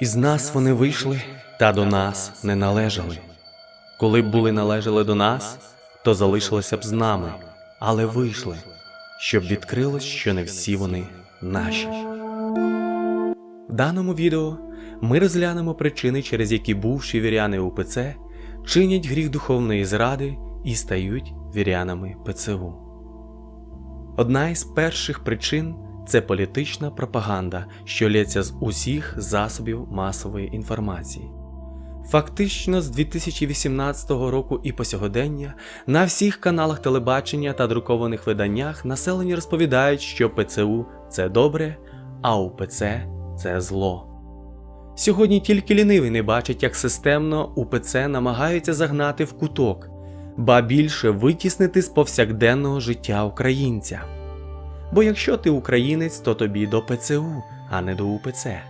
Із нас вони вийшли, та до нас не належали. Коли б були належали до нас, то залишилися б з нами, але вийшли, щоб відкрилось, що не всі вони наші. В даному відео ми розглянемо причини, через які бувші віряни УПЦ чинять гріх духовної зради і стають вірянами ПЦУ. Одна із перших причин це політична пропаганда, що лється з усіх засобів масової інформації. Фактично з 2018 року і по сьогодення на всіх каналах телебачення та друкованих виданнях населення розповідають, що ПЦУ це добре, а УПЦ це зло. Сьогодні тільки лінивий не бачить, як системно УПЦ намагаються загнати в куток, ба більше витіснити з повсякденного життя українця. Бо якщо ти українець, то тобі до ПЦУ, а не до УПЦ.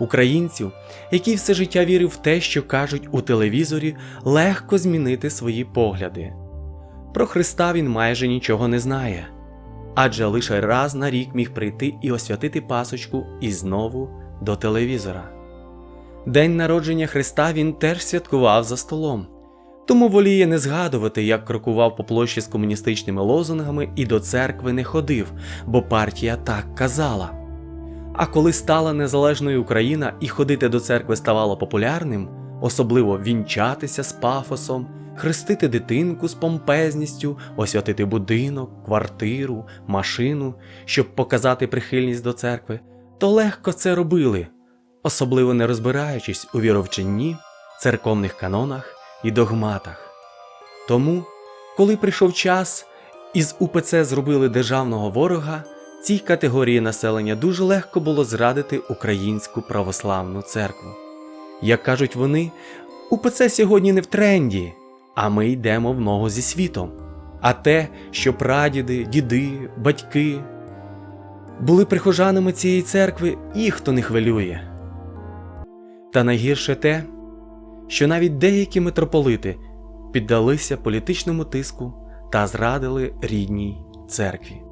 Українців, який все життя вірив в те, що кажуть у телевізорі, легко змінити свої погляди. Про Христа він майже нічого не знає, адже лише раз на рік міг прийти і освятити пасочку і знову до телевізора. День народження Христа він теж святкував за столом, тому воліє не згадувати, як крокував по площі з комуністичними лозунгами і до церкви не ходив, бо партія так казала. А коли стала незалежною Україна і ходити до церкви ставало популярним, особливо вінчатися з пафосом, хрестити дитинку з помпезністю, освятити будинок, квартиру, машину, щоб показати прихильність до церкви, то легко це робили, особливо не розбираючись у віровченні, церковних канонах і догматах. Тому, коли прийшов час, із УПЦ зробили державного ворога, цій категорії населення дуже легко було зрадити українську православну церкву. Як кажуть вони, УПЦ сьогодні не в тренді, а ми йдемо в ногу зі світом. А те, що прадіди, діди, батьки були прихожанами цієї церкви, їх то не хвилює. Та найгірше те, що навіть деякі митрополити піддалися політичному тиску та зрадили рідній церкві.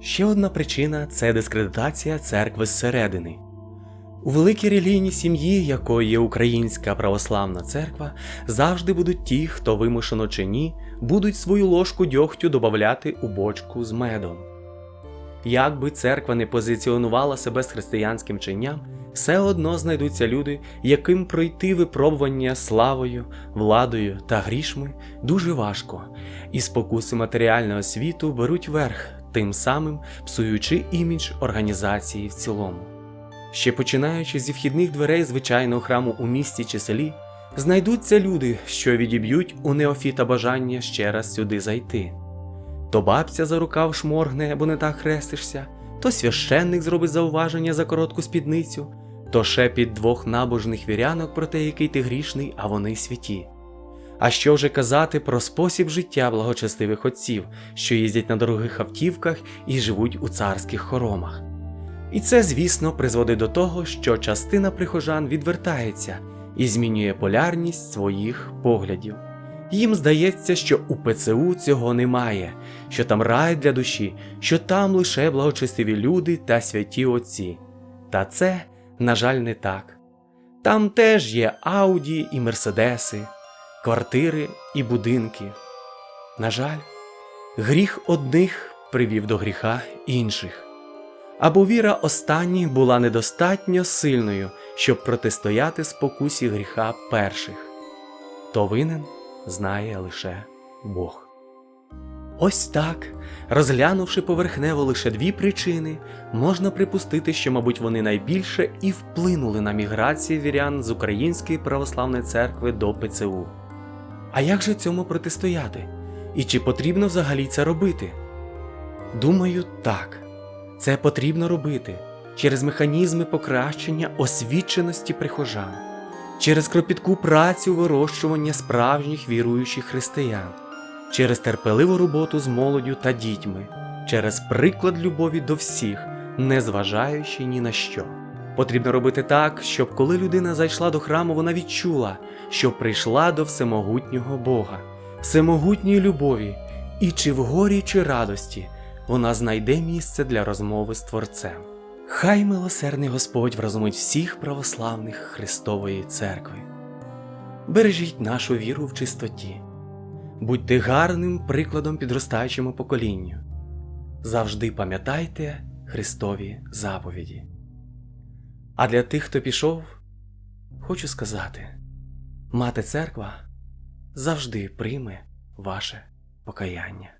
Ще одна причина це дискредитація церкви зсередини. У великій релігійній сім'ї, якою є Українська православна церква, завжди будуть ті, хто вимушено чи ні, будуть свою ложку дьогтю додавати у бочку з медом. Як би церква не позиціонувала себе з християнським чинням, все одно знайдуться люди, яким пройти випробування славою, владою та грішми дуже важко, і спокуси матеріального світу беруть верх, тим самим псуючи імідж організації в цілому. Ще починаючи зі вхідних дверей звичайного храму у місті чи селі, знайдуться люди, що відіб'ють у неофіта бажання ще раз сюди зайти. То бабця за рукав шморгне, або не так хрестишся, то священник зробить зауваження за коротку спідницю, то шепіт двох набожних вірянок про те, який ти грішний, а вони святі. А що вже казати про спосіб життя благочестивих отців, що їздять на дорогих автівках і живуть у царських хоромах. І це, звісно, призводить до того, що частина прихожан відвертається і змінює полярність своїх поглядів. Їм здається, що у ПЦУ цього немає, що там рай для душі, що там лише благочестиві люди та святі отці. Та це, на жаль, не так. Там теж є Ауді і Мерседеси, квартири і будинки. На жаль, гріх одних привів до гріха інших. Або віра останніх була недостатньо сильною, щоб протистояти спокусі гріха перших. То винен знає лише Бог. Ось так, розглянувши поверхнево лише дві причини, можна припустити, що, мабуть, вони найбільше і вплинули на міграцію вірян з Української православної церкви до ПЦУ. А як же цьому протистояти? І чи потрібно взагалі це робити? Думаю, так. Це потрібно робити через механізми покращення освіченості прихожан, через кропітку працю вирощування справжніх віруючих християн, через терпеливу роботу з молоддю та дітьми, через приклад любові до всіх, не зважаючи ні на що. Потрібно робити так, щоб коли людина зайшла до храму, вона відчула, що прийшла до всемогутнього Бога, всемогутньої любові, і чи в горі, чи радості вона знайде місце для розмови з Творцем. Хай милосердний Господь вразумить всіх православних Христової церкви. Бережіть нашу віру в чистоті, будьте гарним прикладом підростаючому поколінню. Завжди пам'ятайте Христові заповіді. А для тих, хто пішов, хочу сказати: мати церква завжди прийме ваше покаяння.